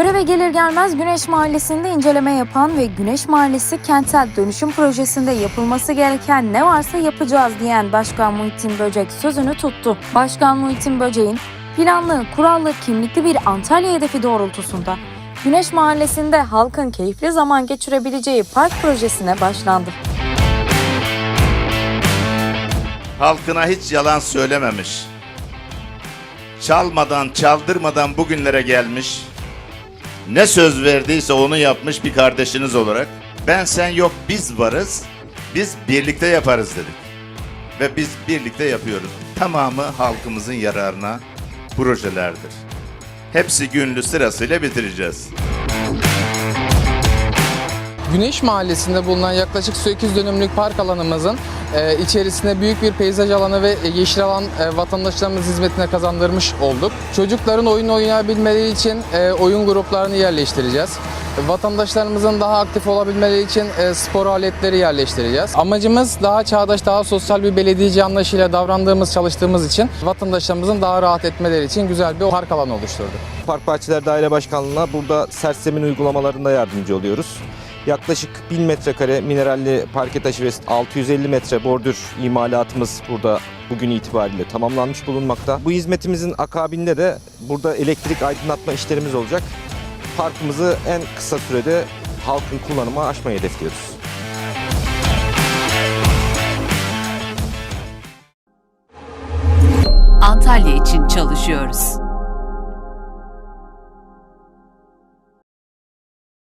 Göreve gelir gelmez Güneş Mahallesi'nde inceleme yapan ve Güneş Mahallesi kentsel dönüşüm projesinde yapılması gereken ne varsa yapacağız diyen Başkan Muhittin Böcek sözünü tuttu. Başkan Muhittin Böcek'in planlı, kurallı, kimlikli bir Antalya hedefi doğrultusunda Güneş Mahallesi'nde halkın keyifli zaman geçirebileceği park projesine başlandı. halkına hiç yalan söylememiş. Çalmadan, çaldırmadan bugünlere gelmiş. Ne söz verdiyse onu yapmış bir kardeşiniz olarak. Ben sen yok biz varız. Biz birlikte yaparız dedik. Ve biz birlikte yapıyoruz. Tamamı halkımızın yararına projelerdir. Hepsi günlü sırasıyla bitireceğiz. Güneş Mahallesi'nde bulunan yaklaşık 8 dönümlük park alanımızın e, içerisinde büyük bir peyzaj alanı ve yeşil alan e, vatandaşlarımız hizmetine kazandırmış olduk. Çocukların oyun oynayabilmeleri için e, oyun gruplarını yerleştireceğiz. Vatandaşlarımızın daha aktif olabilmeleri için spor aletleri yerleştireceğiz. Amacımız daha çağdaş, daha sosyal bir belediyeci anlayışıyla davrandığımız, çalıştığımız için vatandaşlarımızın daha rahat etmeleri için güzel bir park alanı oluşturduk. Park Bahçeler Daire Başkanlığı'na burada sersemin uygulamalarında yardımcı oluyoruz. Yaklaşık 1000 metrekare mineralli parke taşı ve 650 metre bordür imalatımız burada bugün itibariyle tamamlanmış bulunmakta. Bu hizmetimizin akabinde de burada elektrik aydınlatma işlerimiz olacak. Parkımızı en kısa sürede halkın kullanıma açmayı hedefliyoruz. Antalya için çalışıyoruz.